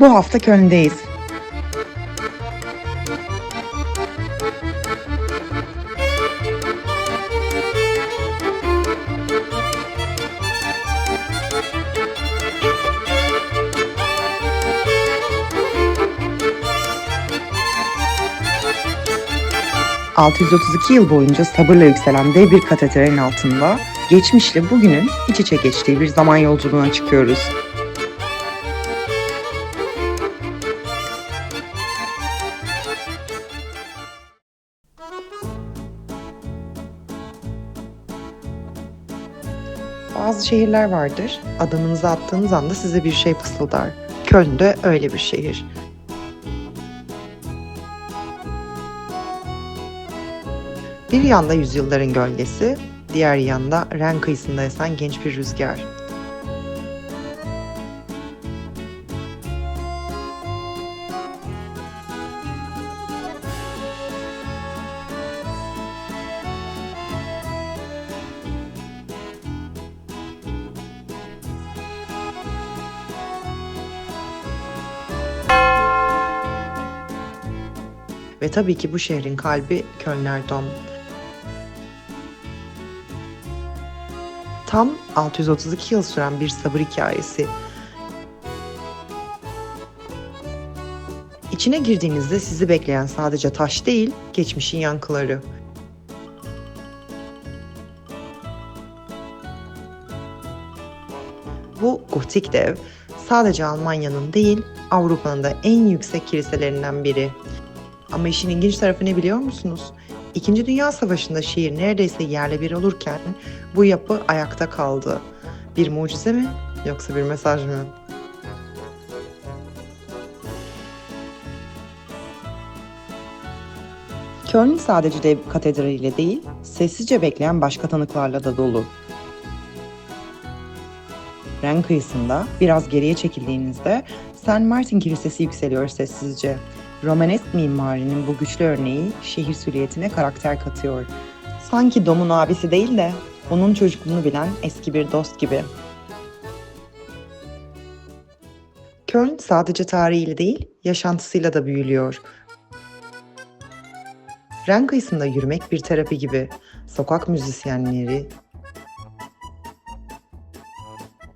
Bu hafta Köln'deyiz. ...632 yıl boyunca sabırla yükselen dev bir katedralin altında... ...geçmişle bugünün iç içe geçtiği bir zaman yolculuğuna çıkıyoruz. Bazı şehirler vardır. Adımınızı attığınız anda size bir şey fısıldar. Köln de öyle bir şehir. Bir yanda yüzyılların gölgesi, diğer yanda Ren kıyısında esen genç bir rüzgar. Ve tabii ki bu şehrin kalbi Kölner Dom. Tam 632 yıl süren bir sabır hikayesi. İçine girdiğinizde sizi bekleyen sadece taş değil, geçmişin yankıları. Bu gotik dev sadece Almanya'nın değil, Avrupa'nın da en yüksek kiliselerinden biri. Ama işin ilginç tarafı ne biliyor musunuz? İkinci Dünya Savaşı'nda şehir neredeyse yerle bir olurken bu yapı ayakta kaldı. Bir mucize mi yoksa bir mesaj mı? Köln sadece dev katedraliyle değil, sessizce bekleyen başka tanıklarla da dolu. Ren kıyısında biraz geriye çekildiğinizde St. Martin Kilisesi yükseliyor sessizce. Romanesk mimarinin bu güçlü örneği şehir silüetine karakter katıyor. Sanki Dom'un abisi değil de onun çocukluğunu bilen eski bir dost gibi. Köln sadece tarihiyle değil, yaşantısıyla da büyülüyor. Ren kıyısında yürümek bir terapi gibi. Sokak müzisyenleri,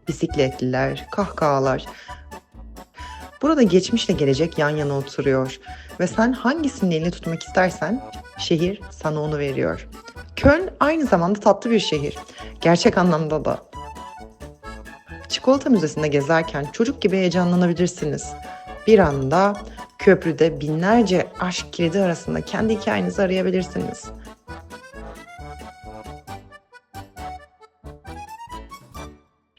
bisikletliler, kahkahalar. Burada geçmişle gelecek yan yana oturuyor ve sen hangisini elini tutmak istersen şehir sana onu veriyor. Köln aynı zamanda tatlı bir şehir. Gerçek anlamda da. Çikolata Müzesi'nde gezerken çocuk gibi heyecanlanabilirsiniz. Bir anda köprüde binlerce aşk kilidi arasında kendi hikayenizi arayabilirsiniz.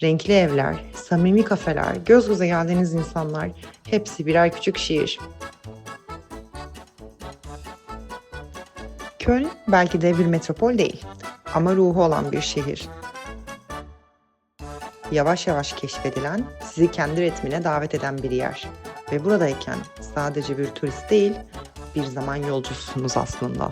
Renkli evler, samimi kafeler, göz göze geldiğiniz insanlar hepsi birer küçük şiir. Köln belki de bir metropol değil ama ruhu olan bir şehir. Yavaş yavaş keşfedilen, sizi kendi ritmine davet eden bir yer. Ve buradayken sadece bir turist değil, bir zaman yolcususunuz aslında.